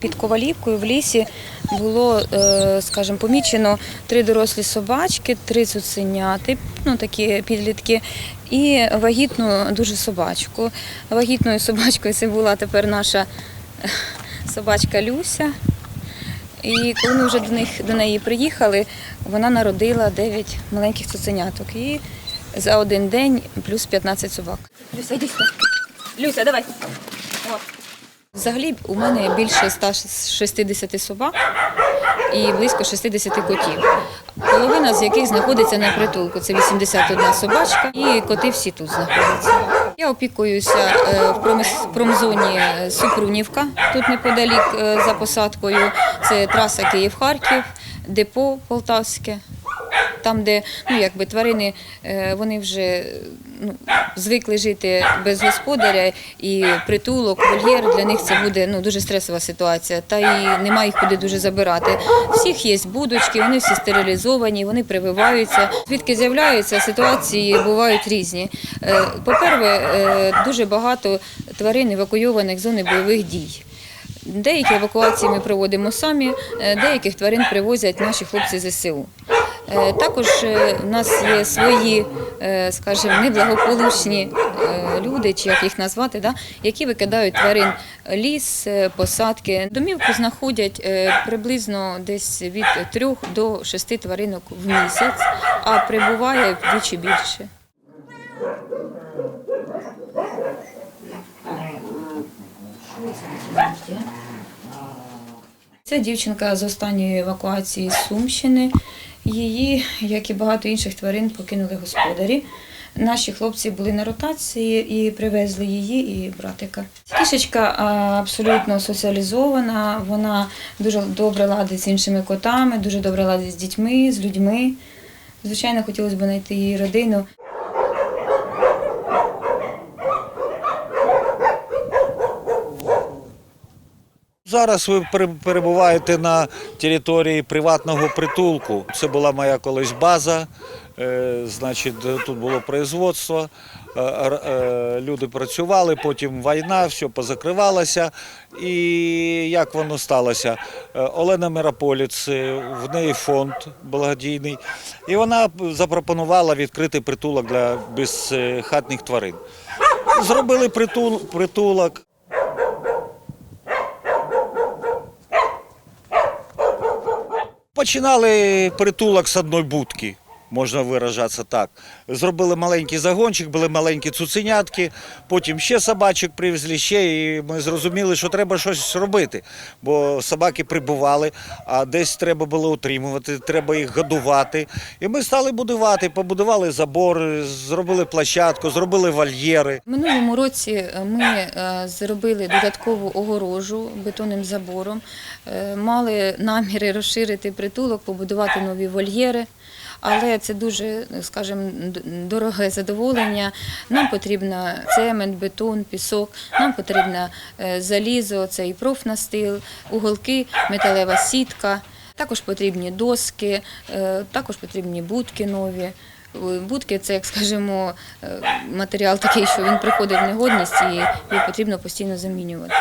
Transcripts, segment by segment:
Під Ковалівкою в лісі було, е, скажімо, помічено три дорослі собачки, три цуценяти, ну такі підлітки, і вагітну дуже собачку. Вагітною собачкою це була тепер наша собачка Люся. І коли ми вже до них до неї приїхали, вона народила 9 маленьких цуценяток. І за один день плюс 15 собак. Люся, йди сюди. Люся, давай. От. Взагалі у мене більше 160 собак і близько 60 котів. Половина з яких знаходиться на притулку. Це 81 собачка, і коти всі тут знаходяться. Я опікуюся е, в промзоні Супрунівка, тут неподалік е, за посадкою. Це траса Київ-Харків, депо Полтавське. Там, де ну, якби, тварини е, вони вже е, ну, звикли жити без господаря, і притулок, вольєр для них це буде ну, дуже стресова ситуація. Та і немає їх куди дуже забирати. Всіх є будочки, вони всі стерилізовані, вони прививаються. Звідки з'являються ситуації бувають різні. Е, По-перше, е, дуже багато тварин евакуйованих з зони бойових дій. Деякі евакуації ми проводимо самі, е, деяких тварин привозять наші хлопці ЗСУ. Е, Також е, в нас є свої, е, скажімо, неблагополучні люди, чи як їх назвати, да, які викидають тварин ліс, посадки. Домівку знаходять приблизно десь від трьох до шести тваринок в місяць, а прибуває вдвічі більше. Це дівчинка з останньої евакуації з Сумщини. Її, як і багато інших тварин, покинули господарі. Наші хлопці були на ротації і привезли її і братика. Кішечка абсолютно соціалізована, вона дуже добре ладить з іншими котами, дуже добре ладить з дітьми, з людьми. Звичайно, хотілося б знайти її родину. Зараз ви перебуваєте на території приватного притулку. Це була моя колись база. е, Значить, тут було производство. е, е, Люди працювали, потім війна, все позакривалося. І як воно сталося? Олена Мирополіц, в неї фонд благодійний, і вона запропонувала відкрити притулок для безхатних тварин. Зробили притул, притулок. Починали притулок з одної будки, можна виражатися так. Зробили маленький загончик, були маленькі цуценятки, потім ще собачок привезли, ще, і ми зрозуміли, що треба щось робити. Бо собаки прибували, а десь треба було утримувати, треба їх годувати. І ми стали будувати, побудували забор, зробили площадку, зробили вольєри. Минулому році ми е, зробили додаткову огорожу бетонним забором, Е, мали наміри розширити притулок, побудувати нові вольєри. Але це дуже, скажімо, дороге задоволення. Нам потрібно цемент, бетон, пісок, нам потрібно е, залізо, це і профнастил, уголки, металева сітка. Також потрібні доски, е, також потрібні будки нові. Е, Будки це, як скажімо, матеріал такий, що він приходить в негодність і його потрібно постійно замінювати.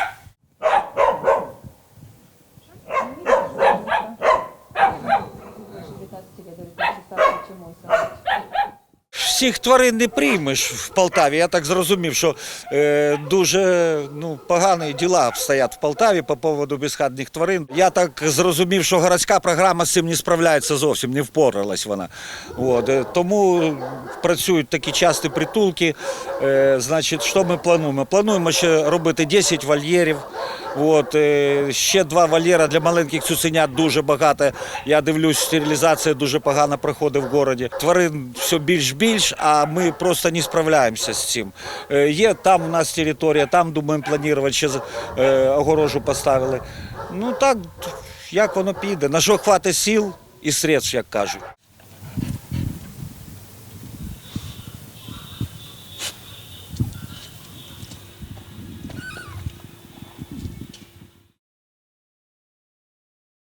Всіх тварин не приймеш в Полтаві. Я так зрозумів, що е, дуже ну, погані діла обстоять в Полтаві по поводу безхатних тварин. Я так зрозумів, що городська програма з цим не справляється зовсім, не впоралась вона. От, е, тому працюють такі часті притулки. Е, значить, що ми плануємо? Плануємо ще робити 10 вольєрів. От, е, ще два вольєра для маленьких цуценят дуже багато. Я дивлюсь, стерилізація дуже погано проходить в місті. Тварин все більш-більш, а ми просто не справляємося з цим. Е, Є там у нас територія, там думаємо планувати, ще е, огорожу поставили. Ну так, як воно піде, на що хватить сил і средств, як кажуть.